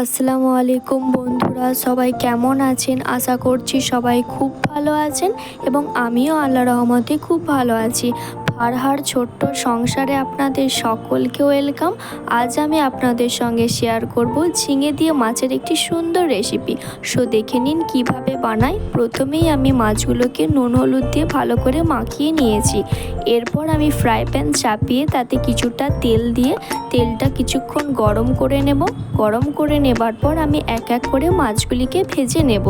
আসসালামু আলাইকুম বন্ধুরা, সবাই কেমন আছেন? আশা করছি সবাই খুব ভালো আছেন এবং আমিও আল্লাহ রহমতে খুব ভালো আছি। ফারহার ছোট্ট সংসারে আপনাদের সকলকে ওয়েলকাম আজ আমি আপনাদের সঙ্গে শেয়ার করব ঝিঙে দিয়ে মাছের একটি সুন্দর রেসিপি সো দেখে নিন কীভাবে বানাই। প্রথমেই আমি মাছগুলোকে নুন হলুদ দিয়ে ভালো করে মাখিয়ে নিয়েছি। এরপর আমি ফ্রাই প্যান চাপিয়ে তাতে কিছুটা তেল দিয়ে তেলটা কিছুক্ষণ গরম করে নেব। গরম করে নেবার পর আমি এক এক করে মাছগুলিকে ভেজে নেব।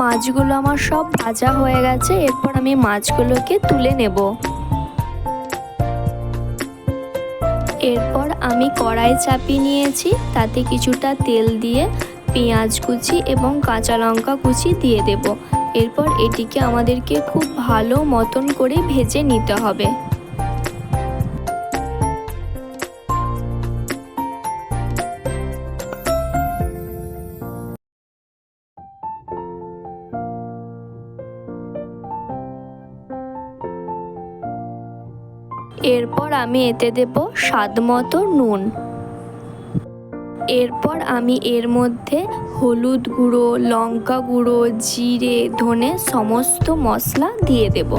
মাছগুলো আমার সব ভাজা হয়ে গেছে, এরপর আমি মাছগুলোকে তুলে নেব। এরপর আমি কড়াই চাপিয়ে নিয়েছি, তাতে কিছুটা তেল দিয়ে পেঁয়াজ কুচি এবং কাঁচা লঙ্কা কুচি দিয়ে দেব। এরপর এটিকে আমাদেরকে খুব ভালো মতন করে ভেজে নিতে হবে। এরপর আমি এতে দেব স্বাদ মতো নুন। এরপর আমি এর মধ্যে হলুদ গুঁড়ো, লঙ্কা গুঁড়ো, জিরে, ধনে সমস্ত মশলা দিয়ে দেবো।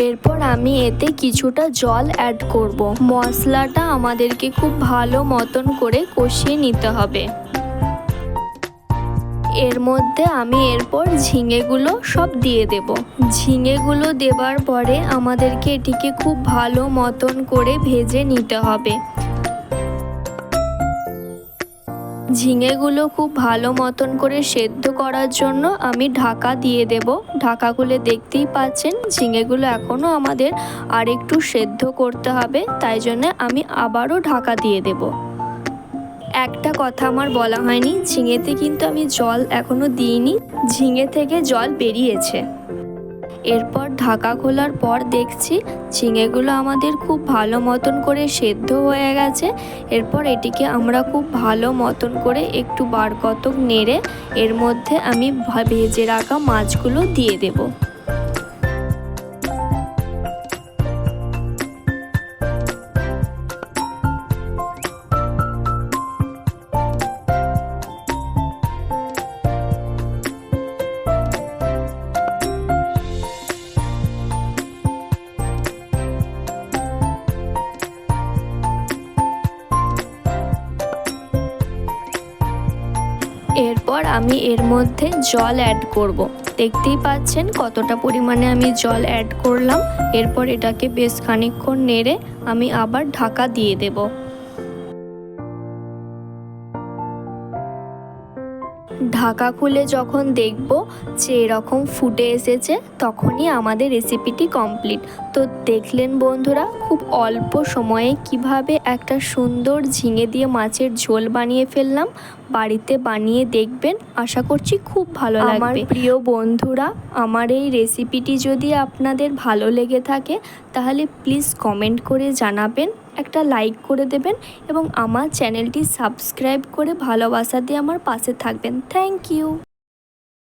এরপর আমি এতে কিছুটা জল অ্যাড করব। মশলাটা আমাদেরকে খুব ভালো মতন করে কষিয়ে নিতে হবে। এর মধ্যে আমি এরপর ঝিঙেগুলো সব দিয়ে দেব। ঝিঙেগুলো দেবার পরে আমাদেরকে এটিকে খুব ভালো মতন করে ভেজে নিতে হবে। ঝিঙেগুলো খুব ভালো মতন করে সেদ্ধ করার জন্য আমি ঢাকা দিয়ে দেব। ঢাকা খুলে দেখতেই পাচ্ছেন, ঝিঙেগুলো এখনও আমাদের আর একটু সেদ্ধ করতে হবে, তাই জন্য আমি আবারও ঢাকা দিয়ে দেব। একটা কথা আমার বলা হয়নি, ঝিঙেতে কিন্তু আমি জল এখনও দিইনি, ঝিঙে থেকে জল বেরিয়েছে। এরপর ঢাকা খোলার পর দেখছি ঝিঙেগুলো আমাদের খুব ভালো মতন করে সেদ্ধ হয়ে গেছে। এরপর এটিকে আমরা খুব ভালো মতন করে একটু বার কতক নেড়ে এর মধ্যে আমি ভেজে রাখা মাছগুলো দিয়ে দেবো। এরপর আমি এর মধ্যে জল অ্যাড করব। দেখতেই পাচ্ছেন কতটা পরিমাণে আমি জল অ্যাড করলাম এরপর এটাকে বেশ খানিক্ষণ নেড়ে আমি আবার ঢাকা দিয়ে দেবো ঢাকা খুলে যখন দেখব যে এরকম ফুটে এসেছে তখনই আমাদের রেসিপিটি কমপ্লিট তো দেখলেন বন্ধুরা খুব অল্প সময়ে কীভাবে একটা সুন্দর ঝিঙে দিয়ে মাছের ঝোল বানিয়ে ফেললাম। বাড়িতে বানিয়ে দেখবেন আশা করছি খুব ভালো লাগবে। আমার প্রিয় বন্ধুরা আমার এই রেসিপিটি যদি আপনাদের ভালো লেগে থাকে তাহলে প্লিজ কমেন্ট করে জানাবেন। একটা লাইক করে দেবেন এবং আমার চ্যানেলটি সাবস্ক্রাইব করে ভালোবাসা দিয়ে আমার পাশে থাকবেন। Thank you